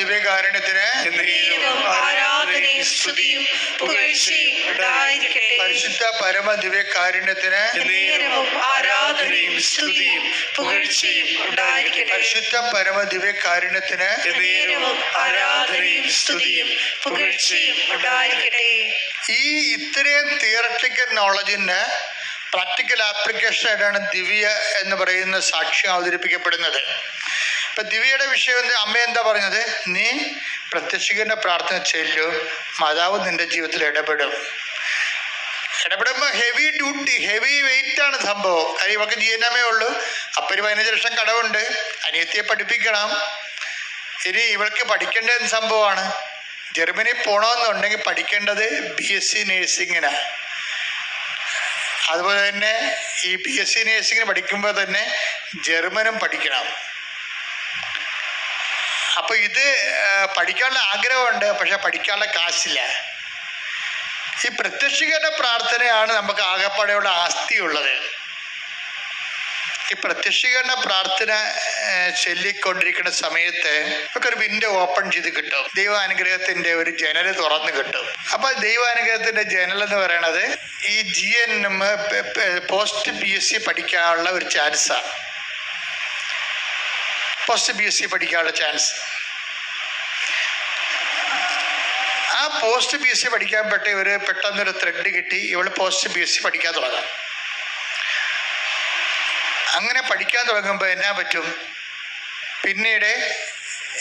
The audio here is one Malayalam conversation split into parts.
ദിവ്യകാരുണ്യത്തിന് പരിശുദ്ധ പരമ ദിവ്യകാരുണ്യത്തിന് ആരാധനയും സ്തുതിയും പുകഴ്ചയും പരിശുദ്ധ പരമ ദിവ്യകാരുണ്യത്തിന് ആരാധനയും സ്തുതിയും പുകഴ്ചയും ഉണ്ടായിരിക്കട്ടെ. ഈ ഇത്രയും തിയറട്ടിക്കൽ നോളജിന് പ്രാക്ടിക്കൽ ആപ്ലിക്കേഷൻ ആയിട്ടാണ് ദിവ്യ എന്ന് പറയുന്ന സാക്ഷ്യം അവതരിപ്പിക്കപ്പെടുന്നത്? ഇപ്പൊ ദിവ്യയുടെ വിഷയം അമ്മ എന്താ പറഞ്ഞത്? നീ പ്രത്യക്ഷിക്കുന്ന പ്രാർത്ഥന ചെല്ലു മാതാവ് നിന്റെ ജീവിതത്തിൽ ഇടപെടും. ഇടപെടുമ്പോൾ ഹെവി ഡ്യൂട്ടി ഹെവി വെയിറ്റ് ആണ് സംഭവം. കാര്യം ഇവർക്ക് ജീവനമേ ഉള്ളൂ. അപ്പൊരു പതിനഞ്ച് ലക്ഷം കടവുണ്ട്. അനിയത്തിയെ പഠിപ്പിക്കണം. ഇനി ഇവൾക്ക് പഠിക്കേണ്ട എന്ത് സംഭവമാണ്? ജർമ്മനി പോകണമെന്നുണ്ടെങ്കിൽ പഠിക്കേണ്ടത് ബി എസ് സി നേഴ്സിങ്ങിനാണ് അതുപോലെ തന്നെ ഈ ബി എസ് സി നേഴ്സിങ്ങിന് പഠിക്കുമ്പോൾ തന്നെ ജർമ്മനും പഠിക്കണം. അപ്പോൾ ഇത് പഠിക്കാനുള്ള ആഗ്രഹമുണ്ട് പക്ഷെ പഠിക്കാനുള്ള കാശില്ല. ഈ പ്രത്യക്ഷീകരണ പ്രാർത്ഥനയാണ് നമുക്ക് ആകപ്പാടെയുള്ള ആസ്തിയുള്ളത്. ഈ പ്രത്യക്ഷീകരണ പ്രാർത്ഥന ചൊല്ലിക്കൊണ്ടിരിക്കുന്ന സമയത്ത് നമുക്ക് ഒരു വിൻഡോ ഓപ്പൺ ചെയ്ത് കിട്ടും. ദൈവാനുഗ്രഹത്തിന്റെ ഒരു ജനൽ തുറന്ന് കിട്ടും. അപ്പൊ ദൈവാനുഗ്രഹത്തിന്റെ ജനൽ എന്ന് പറയണത് ഈ G N M post P S C പഠിക്കാനുള്ള ഒരു ചാൻസാണ് പോസ്റ്റ് പി എസ് സി പഠിക്കാനുള്ള ചാൻസ് ആ പോസ്റ്റ് പി എസ് സി പഠിക്കാൻ പെട്ട ഒരു പെട്ടെന്നൊരു ത്രെഡ് കിട്ടി. ഇവൾ പോസ്റ്റ് പി എസ് സി പഠിക്കാൻ തുടങ്ങാം. അങ്ങനെ പഠിക്കാൻ തുടങ്ങുമ്പോൾ എന്നാ പറ്റും? പിന്നീട്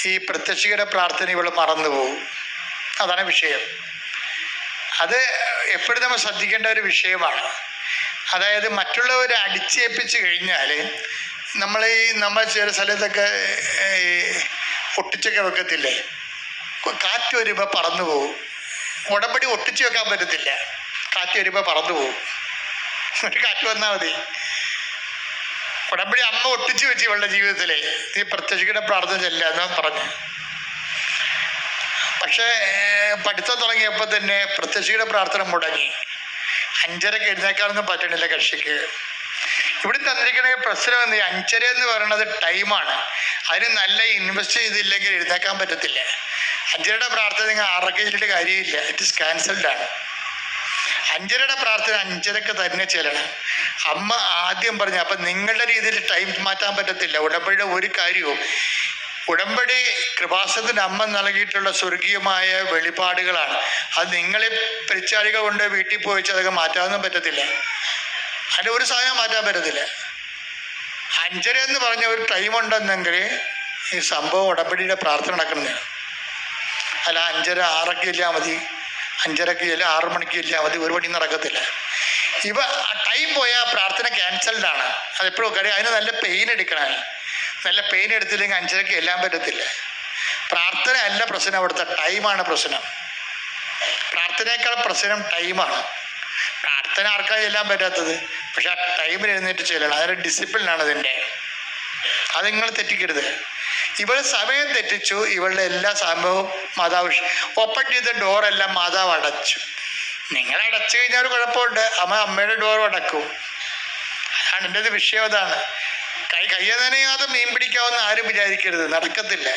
ഈ പ്രത്യക്ഷികയുടെ പ്രാർത്ഥന ഇവൾ മറന്നു പോകും അതാണ് വിഷയം. അത് എപ്പോഴും നമ്മൾ ശ്രദ്ധിക്കേണ്ട ഒരു വിഷയമാണ്. അതായത് മറ്റുള്ളവരെ അടിച്ചേൽപ്പിച്ച് കഴിഞ്ഞാൽ നമ്മൾ ഈ നമ്മൾ ചില സ്ഥലത്തൊക്കെ ഒട്ടിച്ചൊക്കെ വെക്കത്തില്ലേ? കാറ്റ് വരുമ്പോൾ പറന്നു പോകും ഉടമ്പടി ഒട്ടിച്ചു വെക്കാൻ പറ്റത്തില്ല. കാറ്റ് വരുമ്പോൾ പറന്നു പോകും ഒരു കാറ്റ് വന്നാൽ മതി. ഉടമ്പടി അമ്മ ഒട്ടിച്ചു വെച്ച് ഇവളുടെ ജീവിതത്തിലെ. നീ പ്രത്യക്ഷിക്കുന്ന പ്രാർത്ഥന ചെല്ല എന്ന് പറഞ്ഞു. പക്ഷേ പഠിത്തം തുടങ്ങിയപ്പോൾ തന്നെ പ്രത്യക്ഷിയുടെ പ്രാർത്ഥന മുടങ്ങി. അഞ്ചര എഴുന്നേക്കാനൊന്നും പറ്റണില്ല കക്ഷിക്ക്. ഇവിടെ തന്നിരിക്കുന്ന പ്രശ്നം എന്ന് അഞ്ചര എന്ന് പറയുന്നത് ടൈമാണ്. അതിന് നല്ല ഇൻവെസ്റ്റ് ചെയ്തില്ലെങ്കിൽ എഴുന്നേക്കാൻ പറ്റത്തില്ല. അഞ്ചരയുടെ പ്രാർത്ഥന നിങ്ങൾ ആറൊക്കെ ചെയ്തിട്ട് കാര്യമില്ല. ഇറ്റ് ഇസ് ക്യാൻസൽഡ് ആണ്. അഞ്ചരയുടെ പ്രാർത്ഥന അഞ്ചരക്ക് തന്നെ ചെല്ലണം. അമ്മ ആദ്യം പറഞ്ഞു അപ്പം നിങ്ങളുടെ രീതിയിൽ ടൈം മാറ്റാൻ പറ്റത്തില്ല. ഉടമ്പടിയുടെ ഒരു കാര്യവും ഉടമ്പടി കൃപാസത്തിന് അമ്മ നൽകിയിട്ടുള്ള സ്വർഗീയമായ വെളിപാടുകളാണ്. അത് നിങ്ങളെ പരിച്ചാരിക കൊണ്ട് വീട്ടിൽ പോയി വെച്ച് അതൊക്കെ മാറ്റാനൊന്നും പറ്റത്തില്ല. അതിന്റെ ഒരു സാധനം മാറ്റാൻ പറ്റത്തില്ല. അഞ്ചര എന്ന് പറഞ്ഞ ഒരു ടൈം ഉണ്ടെന്നെങ്കിൽ ഈ സംഭവം ഉടമ്പടിയുടെ പ്രാർത്ഥന നടക്കുന്നത് അല്ല അഞ്ചര ആറൊക്കെ ഇല്ലാ മതി. അഞ്ചരക്ക് ഇല്ല ആറ് മണിക്ക് ഇല്ല മതി ഒരു മണി നടക്കത്തില്ല. ഇവ ടൈം പോയാൽ പ്രാർത്ഥന ക്യാൻസൽഡ് ആണ്. അതെപ്പോഴും കാര്യം അതിന് നല്ല പെയിൻ എടുക്കണം നല്ല പെയിൻ എടുത്തില്ലെങ്കിൽ അഞ്ചരക്ക് എല്ലാം പറ്റത്തില്ല. പ്രാർത്ഥന അല്ല പ്രശ്നം അവിടുത്തെ ടൈമാണ് പ്രശ്നം. പ്രാർത്ഥനയേക്കാൾ പ്രശ്നം ടൈമാണ് പ്രാർത്ഥന ആർക്കാണ് ചെല്ലാൻ പറ്റാത്തത്? പക്ഷെ ആ ടൈമിൽ എഴുന്നേറ്റ് ചെല്ലണം. അതൊരു ഡിസിപ്ലിനാണ് അതിന്റെ. അത് നിങ്ങൾ തെറ്റിക്കരുത്. ഇവൾ സമയം തെറ്റിച്ചു ഇവളുടെ എല്ലാ സംഭവവും മാതാവ് ഓപ്പൺ ചെയ്ത ഡോറെല്ലാം മാതാവ് അടച്ചു. നിങ്ങൾ അടച്ചു കഴിഞ്ഞാൽ ഒരു കുഴപ്പമുണ്ട്. അമ്മ അമ്മയുടെ ഡോർ അടക്കും. അതാണ് എന്റെ ഒരു വിഷയം അതാണ്. കൈ കയ്യ മീൻ പിടിക്കാമെന്ന് ആരും വിചാരിക്കരുത്. നടക്കത്തില്ല.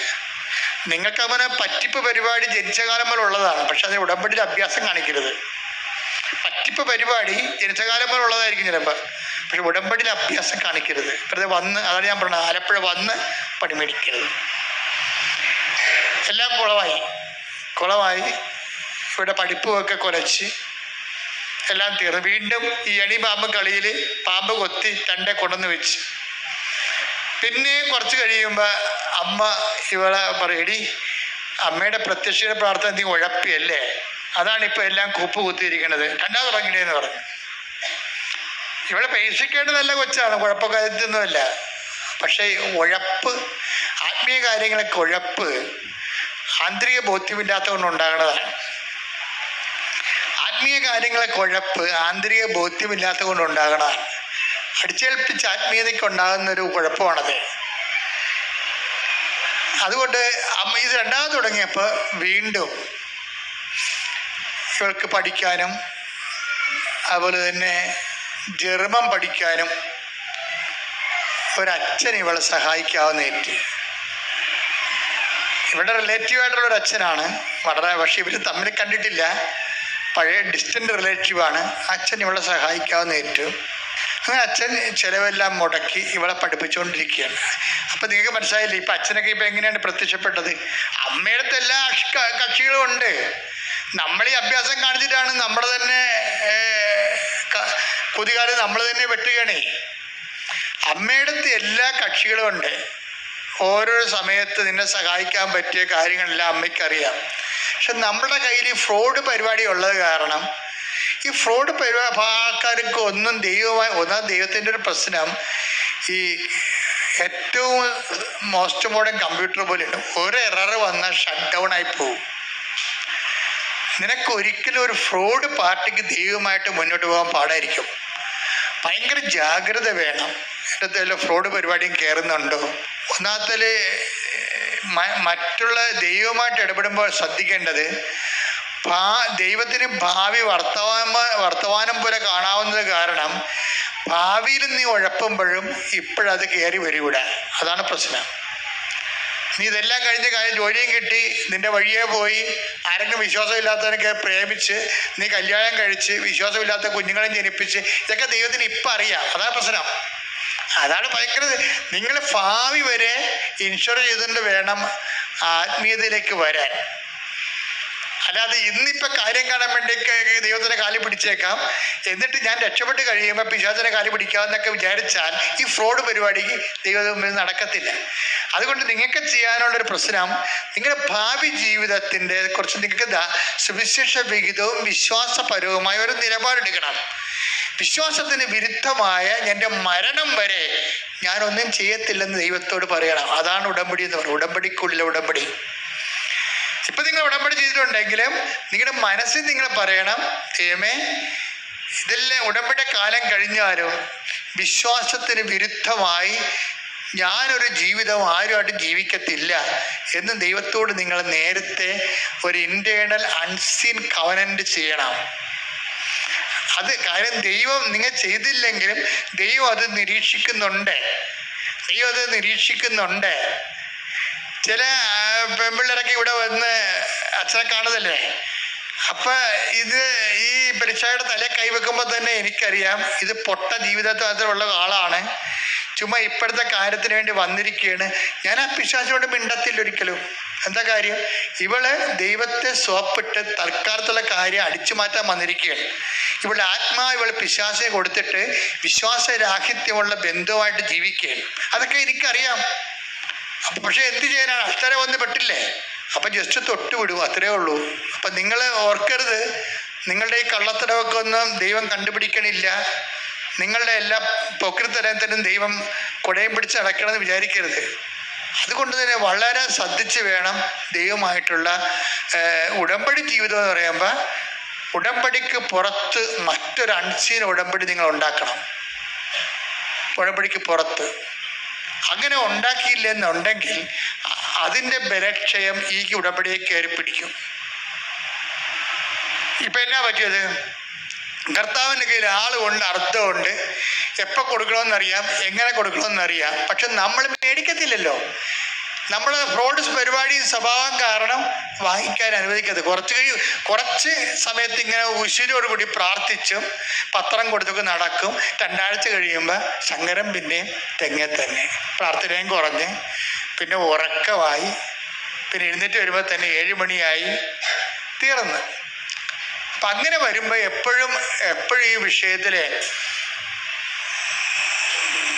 നിങ്ങൾക്ക് അവനെ പറ്റിപ്പ് പരിപാടി ജനിച്ച കാലം മുതൽ ഉള്ളതാണ്. പക്ഷെ അതിന് ഉടമ്പടിയിൽ അഭ്യാസം കാണിക്കരുത്. പറ്റിപ്പ് പരിപാടി ജനിച്ചകാലം പോലെ ഉള്ളതായിരിക്കും ചിലപ്പോൾ. പക്ഷെ ഉടമ്പടിയിൽ അഭ്യാസം കാണിക്കരുത്. വെറുതെ വന്ന് അതാണ് ഞാൻ പറഞ്ഞത് ആലപ്പുഴ വന്ന് പണി മേടിക്കരുത്. എല്ലാം കുളമായി. കുളമായി. ഇവിടെ പഠിപ്പുമൊക്കെ കുലച്ച്. എല്ലാം തീർന്നു. വീണ്ടും ഈ അണി പാമ്പ് കളിയിൽ പാമ്പ് കൊത്തി തന്റെ കൊണ്ടുവന്ന് വെച്ച്. പിന്നെ കുറച്ച് കഴിയുമ്പോൾ അമ്മ ഇവളെ പറയടി അമ്മയുടെ പ്രത്യക്ഷയുടെ പ്രാർത്ഥന നീ ഉഴപ്പിയല്ലേ? അതാണ് ഇപ്പൊ എല്ലാം കൂപ്പ് കുത്തിയിരിക്കുന്നത് കണ്ടാ തുടങ്ങിയെന്ന് പറഞ്ഞു. ഇവിടെ പേശിക്കേണ്ട നല്ല കൊച്ചാണ് കുഴപ്പക്കാര്യത്തൊന്നുമല്ല പക്ഷേ ഉഴപ്പ് ആത്മീയ കാര്യങ്ങളൊക്കെ ഉഴപ്പ് ആന്തരിക ബോധ്യമില്ലാത്തതുകൊണ്ട് ഉണ്ടാകുന്നതാണ് ആത്മീയ കാര്യങ്ങളെ കുഴപ്പ് ആന്തരിക ബോധ്യമില്ലാത്ത കൊണ്ട് ഉണ്ടാകണതാണ്. അടിച്ചേൽപ്പിച്ച് ആത്മീയതയ്ക്ക് ഉണ്ടാകുന്ന ഒരു കുഴപ്പമാണത്. അതുകൊണ്ട് അമ്മ ഇത് രണ്ടാമത് തുടങ്ങിയപ്പോൾ വീണ്ടും ഇവൾക്ക് പഠിക്കാനും അതുപോലെ തന്നെ ജർമ്മൻ പഠിക്കാനും ഒരച്ഛൻ ഇവളെ സഹായിക്കാവുന്നേറ്റ് ഇവിടെ റിലേറ്റീവ് ആയിട്ടുള്ള ഒരു അച്ഛനാണ്. വളരെ പക്ഷെ ഇവർ തമ്മിൽ കണ്ടിട്ടില്ല. പഴയ ഡിസ്റ്റന്റ് റിലേറ്റീവാണ് അച്ഛൻ ഇവളെ സഹായിക്കാവുന്ന ഏറ്റു അങ്ങനെ അച്ഛൻ ചിലവെല്ലാം മുടക്കി ഇവളെ പഠിപ്പിച്ചുകൊണ്ടിരിക്കുകയാണ്. അപ്പം നിങ്ങൾക്ക് മനസ്സിലായില്ലേ? ഇപ്പം അച്ഛനൊക്കെ ഇപ്പം എങ്ങനെയാണ് പ്രത്യക്ഷപ്പെട്ടത്? അമ്മയുടെ എല്ലാ കക്ഷികളും ഉണ്ട്. നമ്മൾ ഈ അഭ്യാസം കാണിച്ചിട്ടാണ് നമ്മൾ തന്നെ കുതികാലം നമ്മൾ തന്നെ വെട്ടുകയാണേ. അമ്മയുടെ എല്ലാ കക്ഷികളും ഉണ്ട്. ഓരോ സമയത്ത് നിന്നെ സഹായിക്കാൻ പറ്റിയ കാര്യങ്ങളെല്ലാം അമ്മയ്ക്കറിയാം. പക്ഷെ നമ്മുടെ കയ്യിൽ ഈ ഫ്രോഡ് പരിപാടി ഉള്ളത് കാരണം ഈ ഫ്രോഡ് പരിപാടി ആൾക്കാർക്ക് ഒന്നും ദൈവമായി ഒന്നാം ദൈവത്തിന്റെ ഒരു പ്രശ്നം ഈ ഏറ്റവും മോസ്റ്റ് മോഡേൺ കമ്പ്യൂട്ടർ പോലെയാണ് ഒരു എറർ വന്നാൽ ഷട്ട് ഡൗൺ ആയി പോകും നിനക്ക് ഒരിക്കലും ഒരു ഫ്രോഡ് പാർട്ടിക്ക് ദൈവമായിട്ട് മുന്നോട്ട് പോകാൻ പാടായിരിക്കും. ഭയങ്കര ജാഗ്രത വേണം. എന്റെ ഫ്രോഡ് പരിപാടിയും കയറുന്നുണ്ടോ ഒന്നാമത്തിൽ മറ്റുള്ള ദൈവമായിട്ട് ഇടപെടുമ്പോൾ ശ്രദ്ധിക്കേണ്ടത് ഭാ ദൈവത്തിന് ഭാവി വർത്തമാന വർത്തമാനം പോലെ കാണാവുന്നത് കാരണം ഭാവിയിൽ നീ ഉഴപ്പുമ്പോഴും ഇപ്പോഴത് കയറി വരൂട അതാണ് പ്രശ്നം. നീ ഇതെല്ലാം കഴിഞ്ഞ് കഴിഞ്ഞ ജോലിയും കിട്ടി നിന്റെ വഴിയെ പോയി. ആരെങ്കിലും വിശ്വാസമില്ലാത്തവനൊക്കെ പ്രേമിച്ച് നീ കല്യാണം കഴിച്ച് വിശ്വാസമില്ലാത്ത കുഞ്ഞുങ്ങളെ ജനിപ്പിച്ച് ഇതൊക്കെ ദൈവത്തിന് ഇപ്പം അറിയാം. അതാണ് പ്രശ്നം. അതാണ് ഭയങ്കര നിങ്ങൾ ഭാവി വരെ ഇൻഷുർ ചെയ്തുകൊണ്ട് വേണം ആത്മീയതയിലേക്ക് വരാൻ. അല്ലാതെ ഇന്നിപ്പോൾ കാര്യം കാണാൻ വേണ്ടി ദൈവത്തിനെ കാലി പിടിച്ചേക്കാം. എന്നിട്ട് ഞാൻ രക്ഷപ്പെട്ട് കഴിയുമ്പോൾ പിശാചനെ കാലി പിടിക്കാമെന്നൊക്കെ വിചാരിച്ചാൽ ഈ ഫ്രോഡ് പരിപാടിക്ക് ദൈവത്തിൽ നടക്കത്തില്ല. അതുകൊണ്ട് നിങ്ങൾക്ക് ചെയ്യാനുള്ളൊരു പ്രശ്നം നിങ്ങളുടെ ഭാവി ജീവിതത്തിന്റെ കുറച്ച് നിങ്ങൾക്ക് സുവിശേഷ വിഹിതവും വിശ്വാസപരവുമായ ഒരു നിലപാടെടുക്കണം വിശ്വാസത്തിന് വിരുദ്ധമായ എന്റെ മരണം വരെ ഞാനൊന്നും ചെയ്യത്തില്ലെന്ന് ദൈവത്തോട് പറയണം. അതാണ് ഉടമ്പടി എന്ന് പറയുന്നത്. ഉടമ്പടിക്കുള്ള ഉടമ്പടി. ഇപ്പൊ നിങ്ങൾ ഉടമ്പടി ചെയ്തിട്ടുണ്ടെങ്കിലും നിങ്ങളുടെ മനസ്സിൽ നിങ്ങൾ പറയണം ദൈവമേ ഇതെല്ലാം ഉടമ്പടി കാലം കഴിഞ്ഞാലും വിശ്വാസത്തിന് വിരുദ്ധമായി ഞാനൊരു ജീവിതം ആരുമായിട്ട് ജീവിക്കത്തില്ല എന്ന് ദൈവത്തോട് നിങ്ങൾ നേരത്തെ ഒരു ഇന്റേണൽ അൺസീൻ കവനന്റ് ചെയ്യണം. അത് കാര്യം ദൈവം നിങ്ങൾ ചെയ്തില്ലെങ്കിലും ദൈവം അത് നിരീക്ഷിക്കുന്നുണ്ട്. ദൈവം അത് നിരീക്ഷിക്കുന്നുണ്ട്. ചില പെൺപിള്ളേരൊക്കെ ഇവിടെ വന്ന് അച്ഛനെ കാണുന്നല്ലേ അപ്പൊ ഇത് ഈ പരീക്ഷയുടെ തല കൈവെക്കുമ്പോൾ തന്നെ എനിക്കറിയാം ഇത് പൊട്ട ജീവിതത്തിലുള്ള ആളാണ്. ചുമ്മാ ഇപ്പോഴത്തെ കാര്യത്തിന് വേണ്ടി വന്നിരിക്കുകയാണ്. ഞാൻ ആ പിശാചോട് മിണ്ടത്തില്ല ഒരിക്കലും. എന്താ കാര്യം? ഇവൾ ദൈവത്തെ സോപ്പിട്ട് തൽക്കാലത്തുള്ള കാര്യം അടിച്ചു മാറ്റാൻ വന്നിരിക്കുകയാണ്. ഇവളുടെ ആത്മാ ഇവൾ പിശാചെ കൊടുത്തിട്ട് വിശ്വാസരാഹിത്യമുള്ള ബന്ധുവായിട്ട് ജീവിക്കുകയാണ്. അതൊക്കെ എനിക്കറിയാം. അപ്പൊ പക്ഷെ എന്ത് ചെയ്യാനാണ് അഷ്ടര വന്ന് പെട്ടില്ലേ? അപ്പൊ ജസ്റ്റ് തൊട്ട് വിടും അത്രേ ഉള്ളൂ. അപ്പൊ നിങ്ങൾ ഓർക്കരുത്. നിങ്ങളുടെ ഈ കള്ളത്തരമൊക്കെ ഒന്നും ദൈവം കണ്ടുപിടിക്കണില്ല. നിങ്ങളുടെ എല്ലാ പൊക്കൃത്തരത്തിനും ദൈവം കുടയും പിടിച്ച് അടയ്ക്കണമെന്ന് വിചാരിക്കരുത്. അതുകൊണ്ട് തന്നെ വളരെ ശ്രദ്ധിച്ച് വേണം ദൈവമായിട്ടുള്ള ഉടമ്പടി ജീവിതം എന്ന് പറയുമ്പോൾ ഉടമ്പടിക്ക് പുറത്ത് മറ്റൊരു അൺസീൻ ഉടമ്പടി നിങ്ങൾ ഉണ്ടാക്കണം. ഉടമ്പടിക്ക് പുറത്ത്. അങ്ങനെ ഉണ്ടാക്കിയില്ലെന്നുണ്ടെങ്കിൽ അതിന്റെ ബലക്ഷയം ഈ ഉടമ്പടിയെ കയറി പിടിക്കും. ഇപ്പൊ എന്നാ പറ്റിയത്? കർത്താവിന്റെ കയ്യിൽ ആളുകൊണ്ട് അർത്ഥമുണ്ട്. എപ്പോൾ കൊടുക്കണമെന്നറിയാം എങ്ങനെ കൊടുക്കണമെന്നറിയാം. പക്ഷെ നമ്മൾ മേടിക്കത്തില്ലല്ലോ. നമ്മൾ ഫ്രോഡ് പരിപാടി സ്വഭാവം കാരണം വായിക്കാൻ അനുവദിക്കരുത്. കുറച്ച് കുറച്ച് സമയത്ത് ഇങ്ങനെ ഉശിരോടുകൂടി പ്രാർത്ഥിച്ചും പത്രം കൊടുത്തൊക്കെ നടക്കും. രണ്ടാഴ്ച കഴിയുമ്പോൾ ശങ്കരം പിന്നെയും തെങ്ങെ തന്നെ പ്രാർത്ഥനയും കുറഞ്ഞ് പിന്നെ ഉറക്കമായി. പിന്നെ എഴുന്നേറ്റ് വരുമ്പോൾ തന്നെ ഏഴ് മണിയായി തീർന്ന്. അപ്പം അങ്ങനെ വരുമ്പോൾ എപ്പോഴും എപ്പോഴും ഈ വിഷയത്തിൽ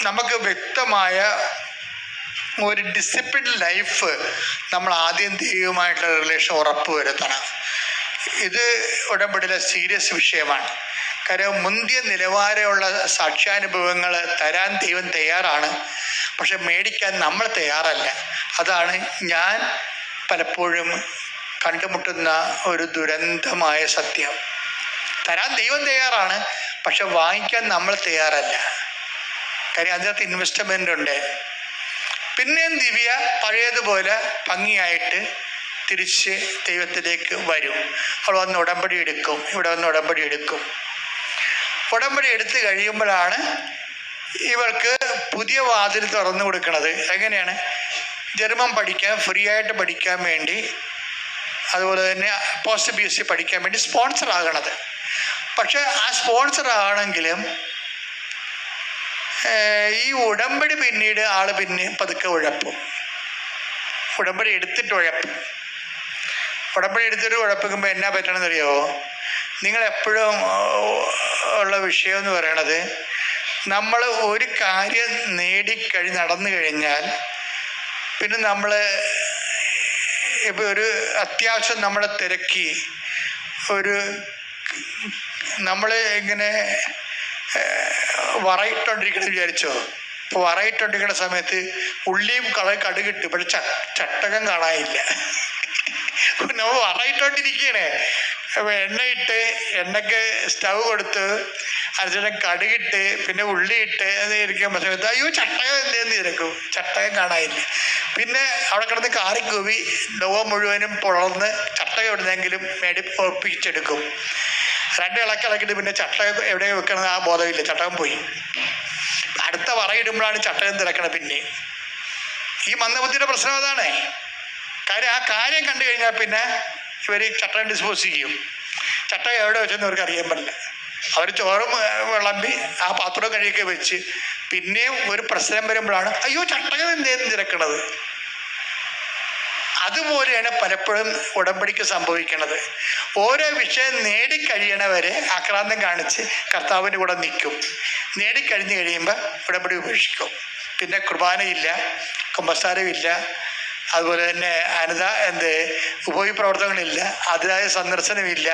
നമുക്ക് വ്യക്തമായ ഒരു ഡിസിപ്ലിൻ ലൈഫ് നമ്മൾ ആദ്യം ദൈവമായിട്ടുള്ള റിലേഷൻ ഉറപ്പ് വരുത്തണം. ഇത് ഉടമ്പടിയിലെ സീരിയസ് വിഷയമാണ്. കാര്യം മുന്തിയ നിലവാരമുള്ള സാക്ഷ്യാനുഭവങ്ങൾ തരാൻ ദൈവം തയ്യാറാണ്. പക്ഷെ മേടിക്കാൻ നമ്മൾ തയ്യാറല്ല. അതാണ് ഞാൻ പലപ്പോഴും കണ്ടുമുട്ടുന്ന ഒരു ദുരന്തമായ സത്യം. തരാൻ ദൈവം തയ്യാറാണ് പക്ഷെ വാങ്ങിക്കാൻ നമ്മൾ തയ്യാറല്ല. കാര്യം അതിനകത്ത് ഇൻവെസ്റ്റ്മെന്റ് ഉണ്ട്. പിന്നെയും ദിവ്യ പഴയതുപോലെ ഭംഗിയായിട്ട് തിരിച്ച് ദൈവത്തിലേക്ക് വരും. അവൾ വന്ന് ഉടമ്പടി എടുക്കും. ഇവിടെ വന്ന് ഉടമ്പടി എടുക്കും. ഉടമ്പടി എടുത്തു കഴിയുമ്പോഴാണ് ഇവൾക്ക് പുതിയ വാതിൽ തുറന്നു കൊടുക്കുന്നത്. എങ്ങനെയാണ്? ജർമ്മൻ പഠിക്കാൻ ഫ്രീ ആയിട്ട് പഠിക്കാൻ വേണ്ടി അതുപോലെ തന്നെ പോസ്റ്റ് ബി എസ് സി പഠിക്കാൻ വേണ്ടി സ്പോൺസർ ആകണത്. പക്ഷെ ആ സ്പോൺസർ ആണെങ്കിലും ഈ ഉടമ്പടി പിന്നീട് ആൾ പിന്നെ പതുക്കെ ഉഴപ്പും. ഉടമ്പടി എടുത്തിട്ട് ഉഴപ്പും. ഉടമ്പടി എടുത്തിട്ട് ഉഴപ്പിക്കുമ്പോൾ എന്നാ പറ്റണമെന്നറിയോ നിങ്ങൾ എപ്പോഴും ഉള്ള വിഷയം എന്ന് പറയണത് നമ്മൾ ഒരു കാര്യം നേടിക്കഴിഞ്ഞ് നടന്നു കഴിഞ്ഞാൽ പിന്നെ നമ്മൾ ഇപ്പോൾ ഒരു അത്യാവശ്യം നമ്മളെ തിരക്കി ഒരു നമ്മൾ ഇങ്ങനെ വറയിട്ടോണ്ടിരിക്കണം വിചാരിച്ചോ? ഇപ്പോൾ വറയിട്ടോണ്ടിരിക്കുന്ന സമയത്ത് ഉള്ളിയും കള കടുകിട്ട് പക്ഷെ ചട്ടകം കാണാനില്ല. നമ്മൾ വറയിട്ടോണ്ടിരിക്കണേ അപ്പോൾ എണ്ണയിട്ട് എണ്ണയ്ക്ക് സ്റ്റവ് കൊടുത്ത് അതിന് കടുകിട്ട് പിന്നെ ഉള്ളിയിട്ട് ഇരിക്കുമ്പോൾ സമയത്ത് അയ്യോ ചട്ടകം എന്തേന്ന് തിരക്കും ചട്ടകം കാണാനില്ല. പിന്നെ അവിടെ കിടന്ന് കാറിക്കൂവി ലോകം മുഴുവനും പുളർന്ന് ചട്ടകം എവിടുന്നെങ്കിലും മേടി ഒപ്പിച്ചെടുക്കും. രണ്ട് ഇളക്കി ഇളക്കിട്ട് പിന്നെ ചട്ടകം എവിടെ വെക്കണത് ആ ബോധമില്ല. ചട്ടകം പോയി. അടുത്ത വറയിടുമ്പോഴാണ് ചട്ടകം തിരക്കണത് പിന്നെ. ഈ മന്ദബുദ്ധിയുടെ പ്രശ്നം അതാണ്. കാര്യം ആ കാര്യം കണ്ടു കഴിഞ്ഞാൽ പിന്നെ ഇവർ ചട്ടം ഡിസ്പോസ് ചെയ്യും. ചട്ടകം എവിടെ വെച്ചെന്ന് അവർക്ക് അറിയാൻ പറ്റില്ല. അവർ ചോറും വിളമ്പി ആ പാത്രം കഴിയൊക്കെ വെച്ച് പിന്നെയും ഒരു പ്രശ്നം വരുമ്പോഴാണ് അയ്യോ ചട്ടകം എന്തേന്ന് തിരക്കണത്? അതുപോലെയാണ് പലപ്പോഴും ഉടമ്പടിക്ക് സംഭവിക്കുന്നത് ഓരോ വിഷയം നേടിക്കഴിയണവരെ ആക്രാന്തം കാണിച്ച് കർത്താവിന്റെ കൂടെ നിൽക്കും. നേടിക്കഴിഞ്ഞു കഴിയുമ്പോൾ ഉടമ്പടി ഉപേക്ഷിക്കും. പിന്നെ കുർബാനയില്ല കുമ്പസാരമില്ല അതുപോലെ തന്നെ അനത എന്ത് ഉപയോഗപ്രവർത്തനങ്ങളില്ല അതിനായ സന്ദർശനമില്ല.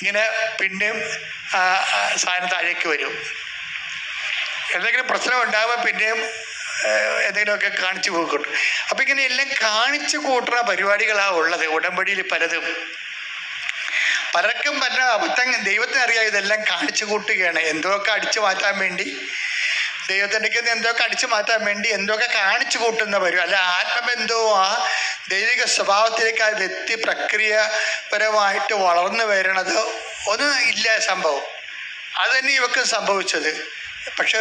ഇങ്ങനെ പിന്നെയും സാധനം താഴേക്ക് വരും. എന്തെങ്കിലും പ്രശ്നം ഉണ്ടാകുമ്പോൾ പിന്നെയും എന്തെങ്കിലുമൊക്കെ കാണിച്ചു കൂട്ടും അപ്പം ഇങ്ങനെ എല്ലാം കാണിച്ചു കൂട്ടുന്ന പരിപാടികളാണ് ഉള്ളത്. ഉടമ്പടിയിൽ പലതും. പലർക്കും പല അബദ്ധം ദൈവത്തിന് അറിയാം ഇതെല്ലാം കാണിച്ചു കൂട്ടുകയാണ്. എന്തൊക്കെ അടിച്ചു മാറ്റാൻ വേണ്ടി ദൈവത്തിന്റെ നിന്ന് എന്തൊക്കെ അടിച്ചു മാറ്റാൻ വേണ്ടി എന്തൊക്കെ കാണിച്ചു കൂട്ടുന്ന വരും അല്ല ആത്മബന്ധവും ആ ദൈവിക സ്വഭാവത്തിലേക്ക് ആ വ്യക്തി പ്രക്രിയപരമായിട്ട് വളർന്നു വരണത് ഒന്നും ഇല്ല സംഭവം. അത് തന്നെ ഇവക്ക് സംഭവിച്ചത്. പക്ഷെ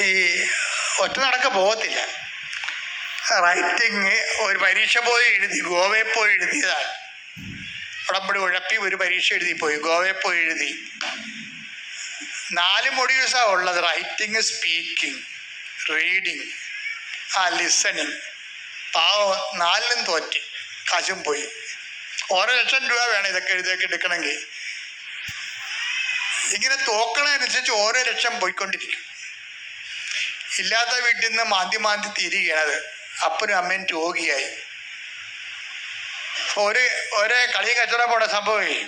ഈ ഒറ്റ നടക്ക പോകത്തില്ല. റൈറ്റിങ് ഒരു പരീക്ഷ പോയി എഴുതി ഗോവയിൽ പോയി എഴുതിയതാണ്. ഉടമ്പടി ഉഴപ്പി ഒരു പരീക്ഷ എഴുതി പോയി ഗോവയിൽ പോയി എഴുതി. നാല് മൊഡ്യൂൾസാണ് ഉള്ളത് റൈറ്റിംഗ് സ്പീക്കിംഗ് റീഡിങ് ആ ലിസണിങ് പാവം നാലിലും തോറ്റി കാശും പോയി. ഓരോ ലക്ഷം രൂപ വേണം ഇതൊക്കെ എഴുതിയൊക്കെ എടുക്കണമെങ്കിൽ. ഇങ്ങനെ തോക്കണതനുസരിച്ച് ഓരോ ലക്ഷം പോയിക്കൊണ്ടിരിക്കും. ഇല്ലാത്ത വീട്ടിൽ നിന്ന് മാന്തി മാന്തി തിരികണത്. അപ്പനും അമ്മയും രോഗിയായി. ഒരു ഒരേ കളി കച്ചറ പോണ സംഭവമേ.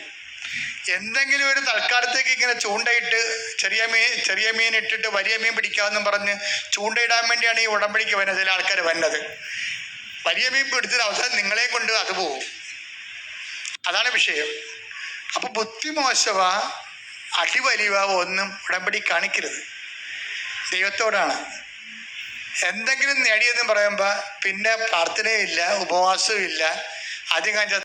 എന്തെങ്കിലും ഒരു തൽക്കാലത്തേക്ക് ഇങ്ങനെ ചൂണ്ടയിട്ട് ചെറിയ മീൻ ചെറിയ മീൻ ഇട്ടിട്ട് വലിയ മീൻ പിടിക്കാമെന്നും പറഞ്ഞ് ചൂണ്ടയിടാൻ വേണ്ടിയാണ് ഈ ഉടമ്പടിക്ക് വരുന്നത് ചില ആൾക്കാർ വരുന്നത്. വലിയ മീൻ പിടിച്ചത് അവസാനം നിങ്ങളെ കൊണ്ട് അത് പോവും അതാണ് വിഷയം. അപ്പൊ ബുദ്ധിമോശവ അടിവലിവ ഒന്നും ഉടമ്പടി കാണിക്കരുത്. ദൈവത്തോടാണ്. എന്തെങ്കിലും നേടിയെന്ന് പറയുമ്പോൾ പിന്നെ പ്രാർത്ഥനയില്ല ഉപവാസവും ഇല്ല ആദ്യം കാണിച്ച